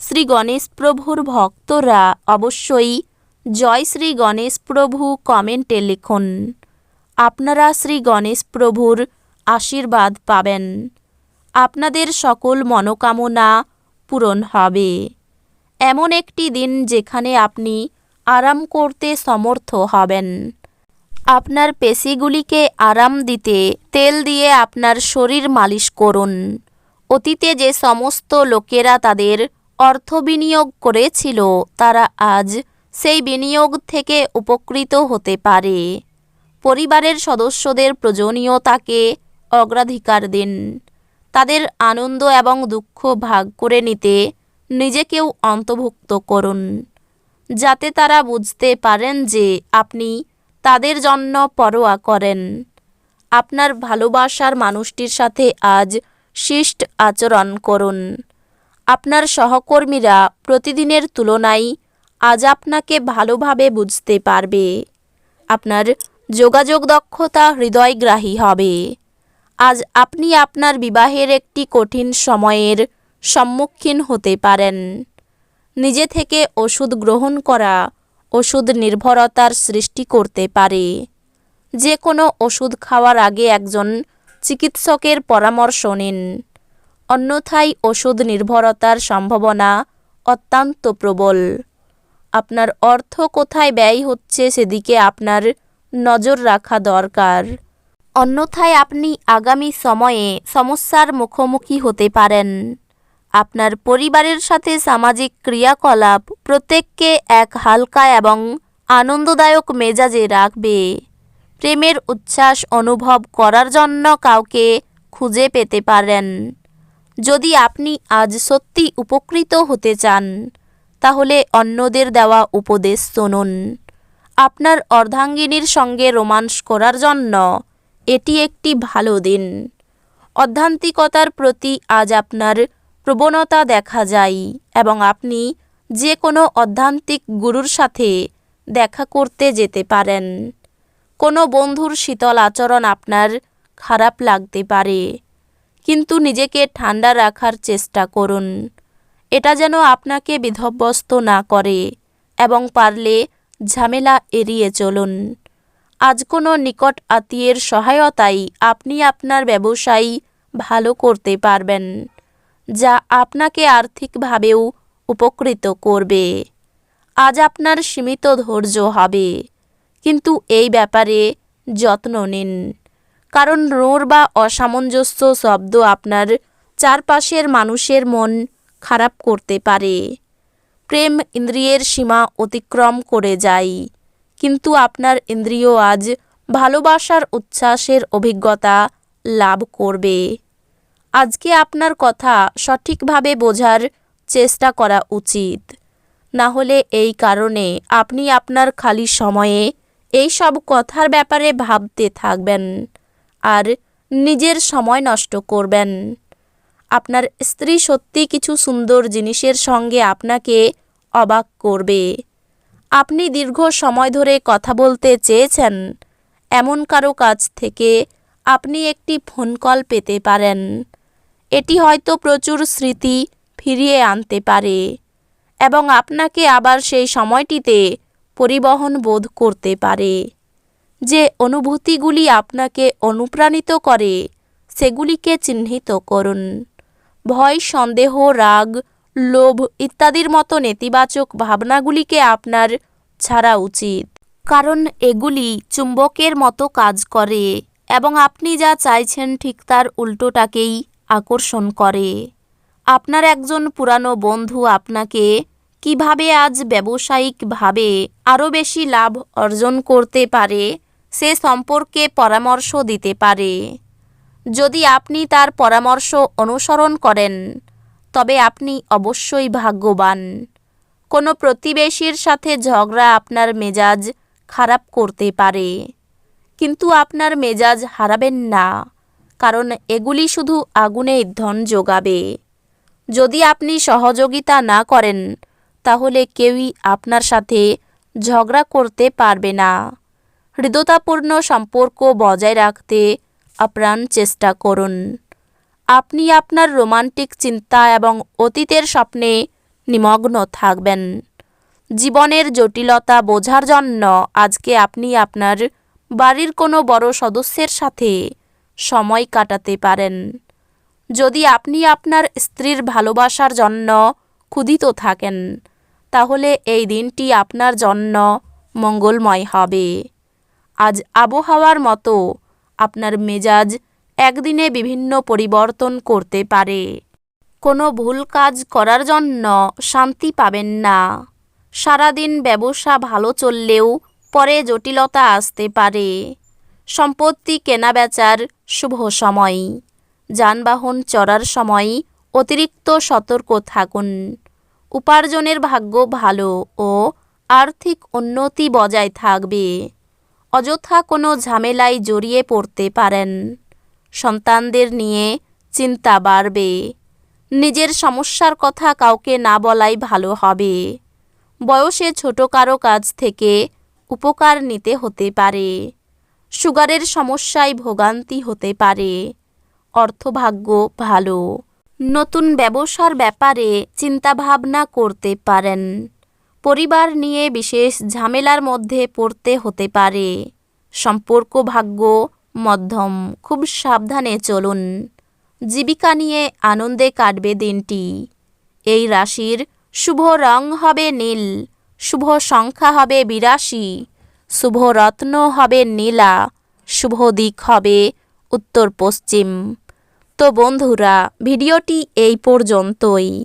শ্রী গণেশ প্রভুর ভক্তরা অবশ্যই জয় শ্রী গণেশ প্রভু কমেন্টে লিখুন। আপনারা শ্রী গণেশ প্রভুর আশীর্বাদ পাবেন। আপনাদের সকল মনোকামনা পূরণ হবে। এমন একটি দিন যেখানে আপনি আরাম করতে সমর্থ হবেন। আপনার পেশিগুলিকে আরাম দিতে, তেল দিয়ে আপনার শরীর মালিশ করুন। অতীতে যে সমস্ত লোকেরা তাদের অর্থ বিনিয়োগ করেছিল, তারা আজ সেই বিনিয়োগ থেকে উপকৃত হতে পারে। পরিবারের সদস্যদের প্রয়োজনীয়তাকে অগ্রাধিকার দিন। তাদের আনন্দ এবং দুঃখ ভাগ করে নিতে নিজেকেও অন্তর্ভুক্ত করুন, যাতে তারা বুঝতে পারেন যে আপনি তাদের জন্য পরোয়া করেন। আপনার ভালোবাসার মানুষটির সাথে আজ শিষ্ট আচরণ করুন। আপনার সহকর্মীরা প্রতিদিনের তুলনায় আজ আপনাকে ভালোভাবে বুঝতে পারবে। আপনার যোগাযোগ দক্ষতা হৃদয়গ্রাহী হবে। আজ আপনি আপনার বিবাহের একটি কঠিন সময়ের সম্মুখীন হতে পারেন। নিজে থেকে ওষুধ গ্রহণ করা ওষুধ নির্ভরতার সৃষ্টি করতে পারে। যে কোনো ওষুধ খাওয়ার আগে একজন চিকিৎসকের পরামর্শ নিন। অন্যথায় ওষুধ নির্ভরতার সম্ভাবনা অত্যন্ত প্রবল। আপনার অর্থ কোথায় ব্যয় হচ্ছে সেদিকে আপনার নজর রাখা দরকার। অন্যথায় আপনি আগামী সময়ে সমস্যার মুখোমুখি হতে পারেন। আপনার পরিবারের সাথে সামাজিক ক্রিয়াকলাপ প্রত্যেককে এক হালকা এবং আনন্দদায়ক মেজাজে রাখবে। প্রেমের উচ্ছ্বাস অনুভব করার জন্য কাউকে খুঁজে পেতে পারেন। যদি আপনি আজ সত্যি উপকৃত হতে চান, তাহলে অন্যদের দেওয়া উপদেশ শুনুন। আপনার অর্ধাঙ্গিনীর সঙ্গে রোমান্স করার জন্য এটি একটি ভালো দিন। অধ্যান্তিকতার প্রতি আজ আপনার প্রবণতা দেখা যায় এবং আপনি যে কোনো অধ্যান্তিক গুরুর সাথে দেখা করতে যেতে পারেন। কোনো বন্ধুর শীতল আচরণ আপনার খারাপ লাগতে পারে। কিন্তু নিজেকে ঠান্ডা রাখার চেষ্টা করুন। এটা যেন আপনাকে বিধব্যস্ত না করে এবং পারলে ঝামেলা এড়িয়ে চলুন। আজ কোনো নিকট আত্মীয়ের সহায়তায় আপনি আপনার ব্যবসায় ভালো করতে পারবেন, যা আপনাকে আর্থিকভাবেও উপকৃত করবে। আজ আপনার সীমিত ধৈর্য হবে, কিন্তু এই ব্যাপারে যত্ন নিন। কারণ রোঁড় বা অসামঞ্জস্য শব্দ আপনার চারপাশের মানুষের মন খারাপ করতে পারে। প্রেম ইন্দ্রিয়ের সীমা অতিক্রম করে যায়। কিন্তু আপনার ইন্দ্রিয় আজ ভালোবাসার উচ্ছ্বাসের অভিজ্ঞতা লাভ করবে। আজকে আপনার কথা সঠিকভাবে বোঝার চেষ্টা করা উচিত। না হলে এই কারণে আপনি আপনার খালি সময়ে এই সব কথার ব্যাপারে ভাবতে থাকবেন। আর নিজের সময় নষ্ট করবেন। আপনার স্ত্রী সত্যি কিছু সুন্দর জিনিসের সঙ্গে আপনাকে অবাক করবে। আপনি দীর্ঘ সময় ধরে কথা বলতে চেয়েছেন। এমন কারও কাছ থেকে আপনি একটি ফোন কল পেতে পারেন। এটি হয়তো প্রচুর স্মৃতি ফিরিয়ে আনতে পারে এবং আপনাকে আবার সেই সময়টিতে পরিবহন বোধ করতে পারে। যে অনুভূতিগুলি আপনাকে অনুপ্রাণিত করে, সেগুলিকে চিহ্নিত করুন। ভয়, সন্দেহ, রাগ, লোভ ইত্যাদির মতো নেতিবাচক ভাবনাগুলিকে আপনার ছাড়া উচিত। কারণ এগুলি চুম্বকের মতো কাজ করে এবং আপনি যা চাইছেন ঠিক তার উল্টোটাকেই আকর্ষণ করে। আপনার একজন পুরানো বন্ধু আপনাকে কীভাবে আজ ব্যবসায়িকভাবে আরও বেশি লাভ অর্জন করতে পারে সে সম্পর্কে পরামর্শ দিতে পারে। যদি আপনি তার পরামর্শ অনুসরণ করেন, তবে আপনি অবশ্যই ভাগ্যবান। কোনো প্রতিবেশীর সাথে ঝগড়া আপনার মেজাজ খারাপ করতে পারে। কিন্তু আপনার মেজাজ হারাবেন না, কারণ এগুলি শুধু আগুনে ধন যোগাবে। যদি আপনি সহযোগিতা না করেন, তাহলে কেউই আপনার সাথে ঝগড়া করতে পারবে না। হৃদয়তাপূর্ণ সম্পর্ক বজায় রাখতে আপ্রাণ চেষ্টা করুন। আপনি আপনার রোমান্টিক চিন্তা এবং অতীতের স্বপ্নে নিমগ্ন থাকবেন। জীবনের জটিলতা বোঝার জন্য আজকে আপনি আপনার বাড়ির কোনো বড় সদস্যের সাথে সময় কাটাতে পারেন। যদি আপনি আপনার স্ত্রীর ভালোবাসার জন্য ক্ষুধিত থাকেন, তাহলে এই দিনটি আপনার জন্য মঙ্গলময় হবে। আজ আবহাওয়ার মতো। আপনার মেজাজ একদিনে বিভিন্ন পরিবর্তন করতে পারে। কোনো ভুল কাজ করার জন্য শান্তি পাবেন না। সারাদিন ব্যবসা ভালো চললেও পরে জটিলতা আসতে পারে। সম্পত্তি কেনাবেচার শুভ সময়। যানবাহন চড়ার সময় অতিরিক্ত সতর্ক থাকুন। উপার্জনের ভাগ্য ভালো ও আর্থিক উন্নতি বজায় থাকবে। অযথা কোনো ঝামেলায় জড়িয়ে পড়তে পারেন। সন্তানদের নিয়ে চিন্তা বাড়বে। নিজের সমস্যার কথা কাউকে না বলাই ভালো হবে। বয়সে ছোট কারও কাজ থেকে উপকার নিতে হতে পারে। সুগারের সমস্যায় ভোগান্তি হতে পারে। অর্থভাগ্য ভালো। নতুন ব্যবসার ব্যাপারে চিন্তাভাবনা করতে পারেন। পরিবার নিয়ে বিশেষ ঝামেলার মধ্যে পড়তে হতে পারে। সম্পর্ক ভাগ্য, মধ্যম, খুব সাবধানে চলুন। জীবিকা নিয়ে আনন্দে কাটবে দিনটি। এই রাশির শুভ রং হবে নীল, শুভ সংখ্যা হবে বিরাশি, শুভ রত্ন হবে নীলা, শুভ দিক হবে উত্তর পশ্চিম। তো বন্ধুরা, ভিডিওটি এই পর্যন্তই।